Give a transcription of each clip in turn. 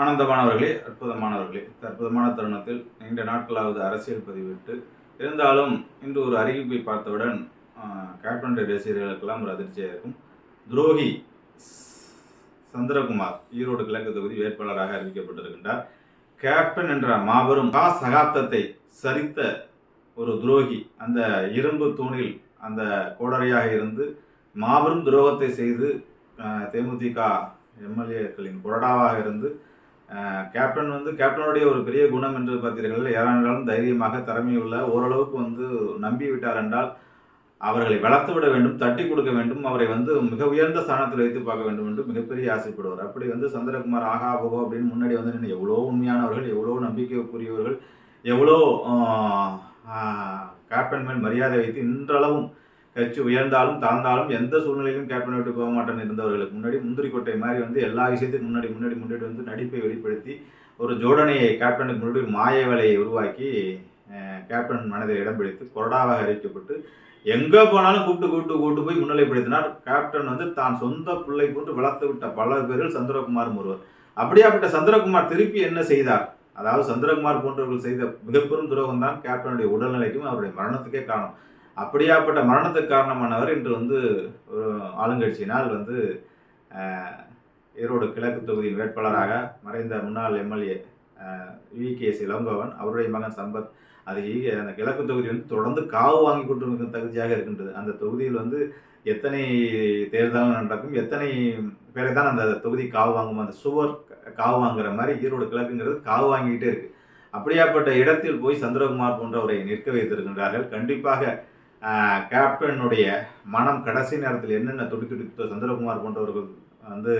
ஆனந்தமானவர்களே அற்புதமானவர்களே. அற்புதமான தருணத்தில் நீண்ட நாட்களாவது அரசியல் பதிவிட்டு இருந்தாலும் இன்று ஒரு அறிவிப்பை பார்த்தவுடன் கேப்டன் ரசிகர்களுக்கெல்லாம் ஒரு அதிர்ச்சியாக இருக்கும். துரோகி சந்திரகுமார் ஈரோடு கிழக்கு தொகுதி வேட்பாளராக அறிவிக்கப்பட்டிருக்கின்றார். கேப்டன் என்ற மாபெரும் கா சகாப்தத்தை சரித்த ஒரு துரோகி அந்த இரும்பு தூணில் அந்த கோடரியாக இருந்து மாபெரும் துரோகத்தை செய்து தேமுதிக எம்எல்ஏக்களின் கொறடாவாக இருந்து கேப்டன் வந்து கேப்டனுடைய ஒரு பெரிய குணம் என்று பார்த்தீர்கள் யாரானாலும் தைரியமாக திறமையுள்ள ஓரளவுக்கு வந்து நம்பி விட்டார் என்றால் அவர்களை வளர்த்து விட வேண்டும் தட்டி கொடுக்க வேண்டும் அவரை வந்து மிக உயர்ந்த ஸ்தானத்தில் வைத்து பார்க்க வேண்டும் என்று மிகப்பெரிய ஆசைப்படுவார். அப்படி வந்து சந்திரகுமார் ஆகா போகோ அப்படின்னு முன்னாடி வந்து நின்று எவ்வளோ உண்மையானவர்கள் எவ்வளோ நம்பிக்கைக்குரியவர்கள் எவ்வளோ கேப்டன் மேல் மரியாதை வைத்து இன்றளவும் கட்சி உயர்ந்தாலும் தாழ்ந்தாலும் எந்த சூழ்நிலையிலும் கேப்டன் விட்டு போக மாட்டேன் இருந்தவர்களுக்கு முன்னாடி முந்திரி கொட்டை மாதிரி வந்து எல்லா விஷயத்துக்கும் முன்னாடி முன்னாடி முன்னாடி வந்து நடிப்பை வெளிப்படுத்தி ஒரு ஜோடனையை கேப்டனுக்கு முன்னாடி ஒரு மாய வேலையை உருவாக்கி கேப்டன் மனதில் இடம் பிடித்து கொரடாவாக அறிவிக்கப்பட்டு எங்கே போனாலும் கூப்பிட்டு கூப்பிட்டு கூட்டு போய் முன்னிலைப்படுத்தினார். கேப்டன் வந்து தான் சொந்த பிள்ளை போட்டு வளர்த்து விட்ட பல பேரில் சந்திரகுமாரும் ஒருவர். அப்படியாப்பட்ட சந்திரகுமார் திருப்பி என்ன செய்தார்? அதாவது சந்திரகுமார் போன்றவர்கள் செய்த மிகப்பெரும் துரோகம் தான் கேப்டனுடைய உடல்நிலைக்கும் அவருடைய மரணத்துக்கே காரணம். அப்படியாப்பட்ட மரணத்துக்கு காரணமானவர் இன்று வந்து ஒரு ஆளுங்கட்சியினால் வந்து ஈரோடு கிழக்கு தொகுதியின் வேட்பாளராக மறைந்த முன்னாள் MLA V. K. S Elangovan அவருடைய மகன் சம்பத் அது அந்த கிழக்கு தொகுதி வந்து தொடர்ந்து காவு வாங்கி கொண்டிருக்கும் தகுதியாக இருக்கின்றது. அந்த தொகுதியில் வந்து எத்தனை தேர்தல் நடக்கும் எத்தனை பேரை தான் அந்த தொகுதி காவு வாங்கும் அந்த சுவர் காவு வாங்குற மாதிரி ஈரோடு கிழக்குங்கிறது காவு வாங்கிக்கிட்டே இருக்குது அப்படியாப்பட்ட இடத்தில் போய் சந்திரகுமார் போன்றவரை நிற்க வைத்திருக்கின்றார்கள். கண்டிப்பாக கேப்டனுடைய மனம் கடைசி நேரத்தில் என்னென்ன துடி சந்திரகுமார் போன்றவர்கள் வந்து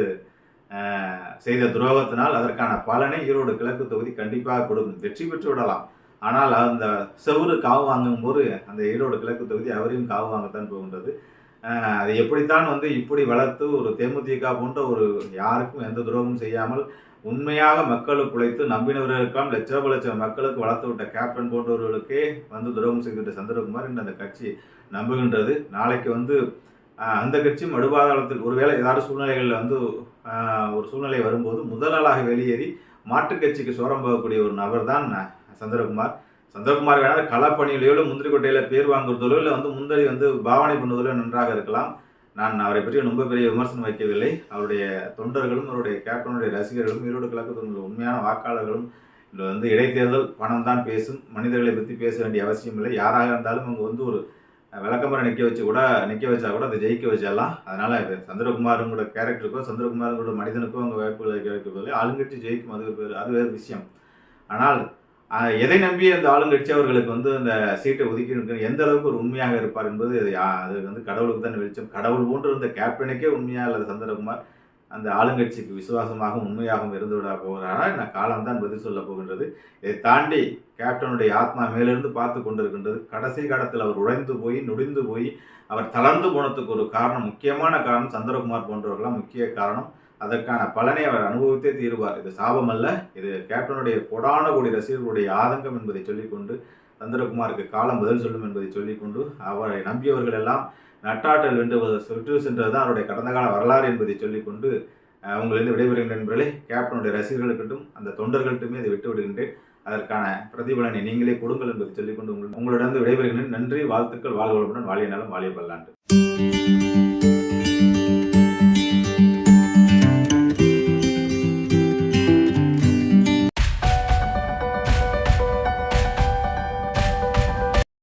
செய்த துரோகத்தினால் அதற்கான பலனை ஈரோடு கிழக்கு தொகுதி கண்டிப்பாக கொடுக்கும். வெற்றி பெற்று விடலாம். ஆனால் அந்த செவுரு காவு வாங்கும் போது அந்த ஈரோடு கிழக்கு தொகுதி அவரையும் காவு வாங்கத்தான் போகின்றது. அது எப்படித்தான் வந்து இப்படி வளர்த்து ஒரு தேமுதிக போன்ற ஒரு யாருக்கும் எந்த துரோகமும் செய்யாமல் உண்மையாக மக்களுக்கு உழைத்து நம்பினவர்களுக்கெல்லாம் லட்சோப லட்சம் மக்களுக்கு வளர்த்து விட்ட கேப்டன் போன்றவர்களுக்கே வந்து துரோகம் செய்கின்ற சந்திரகுமார் என்று அந்த கட்சி நம்புகின்றது. நாளைக்கு வந்து அந்த கட்சியும் மடுபாதாளத்தில் ஒருவேளை ஏதாவது சூழ்நிலைகளில் வந்து ஒரு சூழ்நிலை வரும்போது முதலாளாக வெளியேறி மாற்றுக் கட்சிக்கு சோரம் போகக்கூடிய ஒரு நபர் தான் சந்திரகுமார். சந்திரகுமார் வேணால் களப்பணியிலையோ முந்திரிக்கொட்டையில் பேர் வாங்குறதோ இல்லை வந்து முந்தரி வந்து பாவனை பண்ணுவதிலோ நன்றாக இருக்கலாம். நான் அவரை பற்றி ரொம்ப பெரிய விமர்சனம் வைக்கவில்லை. அவருடைய தொண்டர்களும் அவருடைய கேப்டனுடைய ரசிகர்களும் ஈரோடு கிழக்கு தொகுதியில் உண்மையான வாக்காளர்களும் இதில் வந்து இடைத்தேர்தல் பணம் தான் பேசும். மனிதர்களை பற்றி பேச வேண்டிய அவசியம் இல்லை. யாராக இருந்தாலும் அவங்க வந்து ஒரு விளக்கமரை நிற்க வச்சு கூட நிற்க வச்சா கூட அதை ஜெயிக்க வச்சிடலாம். அதனால் இது சந்திரகுமாருங்களோட கேரக்டருக்கோ சந்திரகுமாருங்களோட மனிதனுக்கோ அவங்க வாய்ப்புகளை கேட்கவில்லை ஆளுங்கட்சி ஜெயிக்கும் அது பேர் அது வேறு விஷயம். ஆனால் எதை நம்பி அந்த ஆளுங்கட்சி அவர்களுக்கு வந்து அந்த சீட்டை ஒதுக்கி எந்த அளவுக்கு ஒரு உண்மையாக இருப்பார் என்பது அது வந்து கடவுளுக்கு தான் வெளிச்சம். கடவுள் போன்று இருந்த கேப்டனுக்கே உண்மையாக அல்லது சந்திரகுமார்? அந்த ஆளுங்கட்சிக்கு விசுவாசமாகவும் உண்மையாகவும் இருந்து விட போகிறாரா. நான் காலம்தான் பதில் சொல்ல போகின்றது. இதை தாண்டி கேப்டனுடைய ஆத்மா மேலிருந்து பார்த்து கொண்டிருக்கின்றது. கடைசி காலத்தில் அவர் உடைந்து போய் நொடிந்து போய் அவர் தளர்ந்து போனதுக்கு ஒரு காரணம் முக்கியமான காரணம் சந்திரகுமார் போன்றவர்களாம் முக்கிய காரணம். அதற்கான பலனை அவர் அனுபவித்தே தீருவார். இது சாபம் அல்ல இது கேப்டனுடைய கொடான கோடி ரசிகர்களுடைய ஆதங்கம் என்பதை சொல்லிக்கொண்டு சந்திரகுமாருக்கு காலம் பதில் சொல்லும் என்பதை சொல்லிக்கொண்டு அவரை நம்பியவர்கள் எல்லாம் நட்டாற்றல் வென்று சுற்று சென்றது தான் அவருடைய கடந்த கால வரலாறு என்பதை சொல்லிக்கொண்டு அவங்களிருந்து விடைபெறுகின்ற நண்பர்களே. கேப்டனுடைய ரசிகர்களுக்கிட்டும் அந்த தொண்டர்கள்ட்டுமே அதை விட்டு விடுகின்றேன். அதற்கான பிரதிபலனை நீங்களே கொடுங்கள் என்பதை சொல்லிக்கொண்டு உங்கள் உங்களிடம் விடைபெறுகின்றேன் நன்றி வாழ்த்துக்கள் வாழ்வளமுடன் வாழிய நலம் வாழிய பல்லாண்டு.